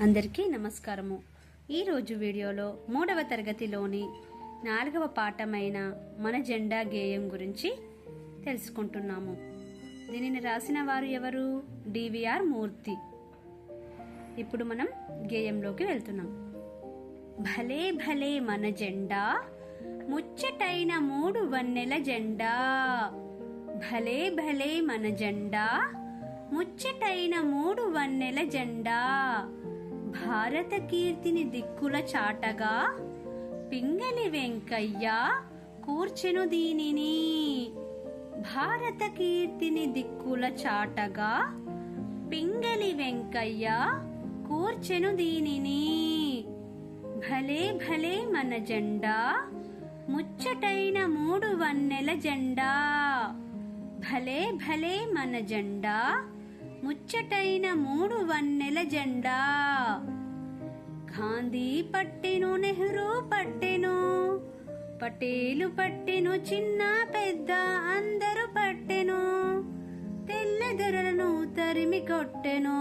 అందరికీ నమస్కారము. ఈరోజు వీడియోలో మూడవ తరగతిలోని నాలుగవ పాఠమైన మన జెండా గేయం గురించి తెలుసుకుంటున్నాము. దీనిని రాసిన వారు ఎవరు? డివిఆర్ మూర్తి. ఇప్పుడు మనం గేయంలోకి వెళ్తున్నాం. భలే భలే మన జెండా ముచ్చటైన మూడు వన్నెల జెండా. భలే భలే మన జెండా ముచ్చటైన మూడు వన్నెల జెండా. భారత కీర్తిని దిక్కుల చాటగా పింగళి వెంకయ్య కూర్చెను దీనిని. భారత కీర్తిని దిక్కుల చాటగా పింగళి వెంకయ్య కూర్చెను దీనిని. భలే భలే మన జెండా ముచ్చటైన మూడు వన్నెల జెండా. భలే భలే మన జెండా ముచ్చటైన మూడు వన్నెల జెండా. గాంధీ పట్టెను నెహ్రూ పట్టెను పటేలు పట్టెను చిన్న పెద్ద అందరూ పట్టెను తెల్లదొరలను తరిమి కొట్టెను.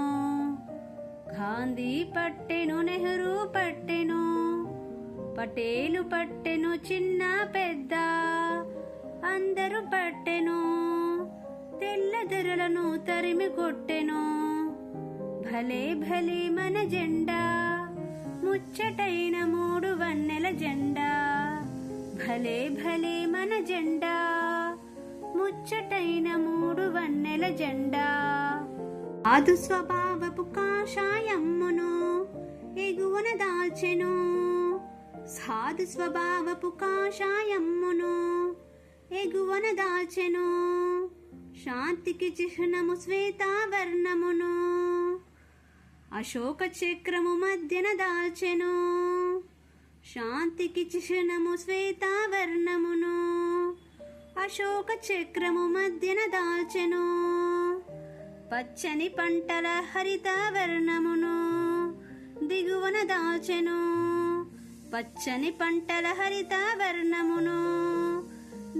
గాంధీ పట్టెను నెహ్రూ పట్టెను పటేలు పట్టెను చిన్న పెద్ద అందరూ పట్టెను. తెల్లదొరలను తరిమి కొట్టెను. భలే భలే మన జెండా ముచ్చటైన మూడు వన్నెల జెండా. భలే భలే మన జెండా ముచ్చటైన మూడు వన్నెల జెండా. ఆదు స్వభావపు కాషాయమ్మును ఎగువన దాల్చెను. సాధు స్వభావపు కాషాయమ్మును ఎగువన దాల్చెను. శాంతికి చిహ్నము శ్వేతావర్ణమును అశోక చక్రము మధ్యన దాల్చెను. శాంతికి చిహ్నము శ్వేతావర్ణమును అశోక చక్రము మధ్యన దాల్చెను. పచ్చని పంటల హరితావర్ణమును దిగువన దాల్చెను. పచ్చని పంటల హరిత వర్ణమును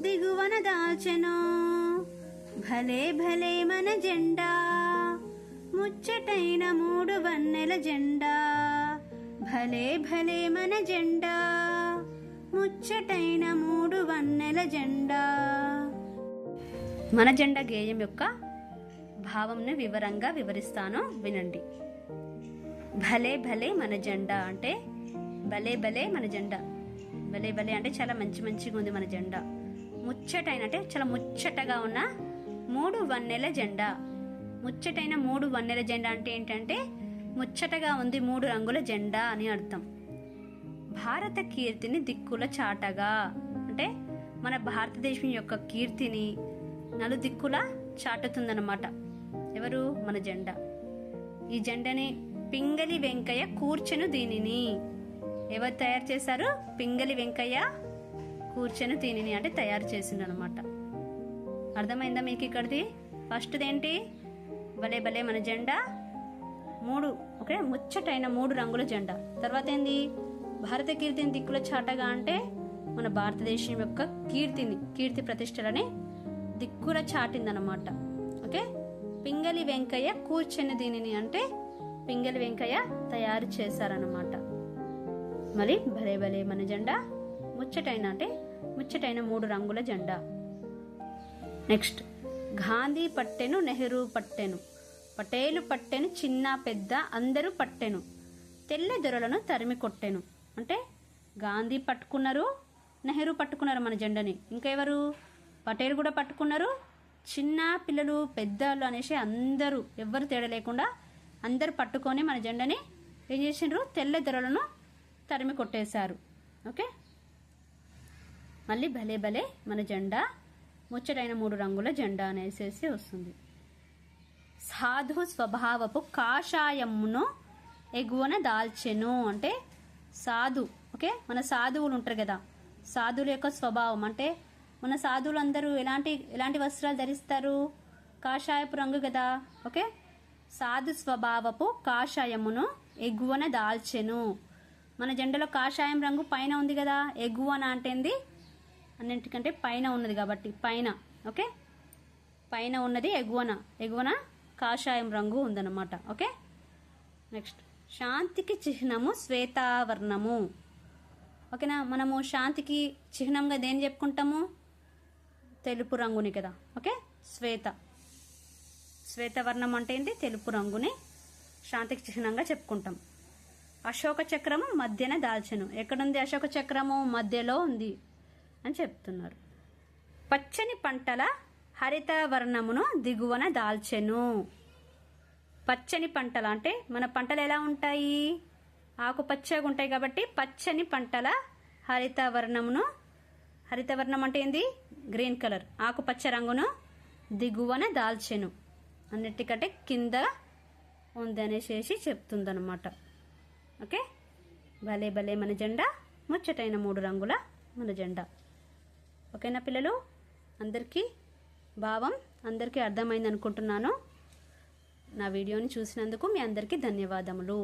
దిగువన దాల్చెను. భలే భలే మన జెండా. ముచ్చటైన మూడు వన్నెల జెండా. భలే భలే మన జెండా. ముచ్చటైన మూడు వన్నెల జెండా. మన జెండా గేయం యొక్క భావంను వివరంగా వివరిస్తాను. వినండి. భలే భలే మన జెండా అంటే భలే భలే మన జెండా. భలే భలే అంటే చాలా మంచి మంచిగా ఉంది మన జెండా. ముచ్చటైన అంటే చాలా ముచ్చటగా ఉన్న మూడు వన్నెల జెండా. ముచ్చటైన మూడు వన్నెల జెండా అంటే ఏంటంటే ముచ్చటగా ఉంది మూడు రంగుల జెండా అని అర్థం. భారత కీర్తిని దిక్కుల చాటగా. అంటే మన భారతదేశం యొక్క కీర్తిని నలుదిక్కుల చాటుతుందన్నమాట. ఎవరు? మన జెండా. ఈ జెండని పింగలి వెంకయ్య కూర్చెను దీనిని. ఎవరు తయారు చేశారు? పింగలి వెంకయ్య కూర్చెను దీనిని అంటే తయారు చేసిందనమాట అనమాట అర్థమైందా మీకు ఇక్కడిది? ఫస్ట్ది ఏంటి భలే భలే మన జెండా. మూడు ఓకే? ముచ్చటైన మూడు రంగుల జెండా. తర్వాత ఏంది భారత కీర్తిని దిక్కుల చాటగా అంటే మన భారతదేశం యొక్క కీర్తిని కీర్తి ప్రతిష్టలని దిక్కుల చాటిందనమాట. ఓకే? పింగలి వెంకయ్య కూర్చొని దీనిని అంటే పింగలి వెంకయ్య తయారు చేశారనమాట. మరి భలే భలే మన జెండా. ముచ్చటైన అంటే ముచ్చటైన మూడు రంగుల జెండా. నెక్స్ట్. గాంధీ పట్టెను నెహ్రూ పట్టెను. పటేలు పట్టెను చిన్న పెద్ద అందరూ పట్టెను. తెల్ల దొరలను తరిమి కొట్టెను. అంటే గాంధీ పట్టుకున్నారు నెహ్రూ పట్టుకున్నారు మన జెండని. ఇంకెవరు? పటేల్ కూడా పట్టుకున్నారు. చిన్న పిల్లలు పెద్దలు అనేసి అందరూ ఎవ్వరు తేడా లేకుండా అందరూ పట్టుకొని మన జెండని ఏం చేసిండ్రు? తెల్ల దొరలను తరిమి కొట్టేశారు. ఓకే? మళ్ళీ భలే భలే మన జెండా ముచ్చటైన మూడు రంగుల జెండా అనేసేసి వస్తుంది. సాధు స్వభావపు కాషాయమును ఎగువన దాల్చెను అంటే సాధు ఓకే? మన సాధువులు ఉంటారు కదా. సాధువుల యొక్క స్వభావం అంటే మన సాధువులు అందరూ ఎలాంటి ఎలాంటి వస్త్రాలు ధరిస్తారు? కాషాయపు రంగు కదా ఓకే? సాధు స్వభావపు కాషాయమును ఎగువన దాల్చెను. మన జెండలో కాషాయం రంగు పైన ఉంది కదా ఎగువన అంటేంది అన్నింటికంటే పైన ఉన్నది కాబట్టి పైన ఓకే? పైన ఉన్నది ఎగువన. ఎగువన కాషాయం రంగు ఉందన్నమాట ఓకే? నెక్స్ట్ శాంతికి చిహ్నము శ్వేతావర్ణము. ఓకేనా? మనము శాంతికి చిహ్నంగా దేని చెప్పుకుంటాము? తెలుపు రంగుని కదా ఓకే? శ్వేత. శ్వేతవర్ణం అంటే ఏంటి? తెలుపు రంగుని శాంతికి చిహ్నంగా చెప్పుకుంటాం. అశోక చక్రము మధ్యన దాల్చను. ఎక్కడుంది అశోక చక్రము? మధ్యలో ఉంది. అని చెప్తున్నారు. పచ్చని పంటల హరిత వర్ణమును దిగువన దాల్చెను. పచ్చని పంటలు అంటే మన పంటలు ఎలా ఉంటాయి? ఆకుపచ్చగా ఉంటాయి కాబట్టి పచ్చని పంటల హరిత వర్ణమును హరిత వర్ణం అంటే ఏంది? Green colour. ఆకుపచ్చ రంగును దిగువన దాల్చెను. అన్నిటికంటే కింద ఉంది అనేసి చెప్తుందనమాట ఓకే? భలే భలే మన జెండా. ముచ్చటైన మూడు రంగుల మన జెండా. ఓకేనా పిల్లలు? అందరికీ భావం అందరికీ అర్థమైంది అనుకుంటున్నాను నా వీడియోని చూసినందుకు మీ అందరికీ ధన్యవాదములు.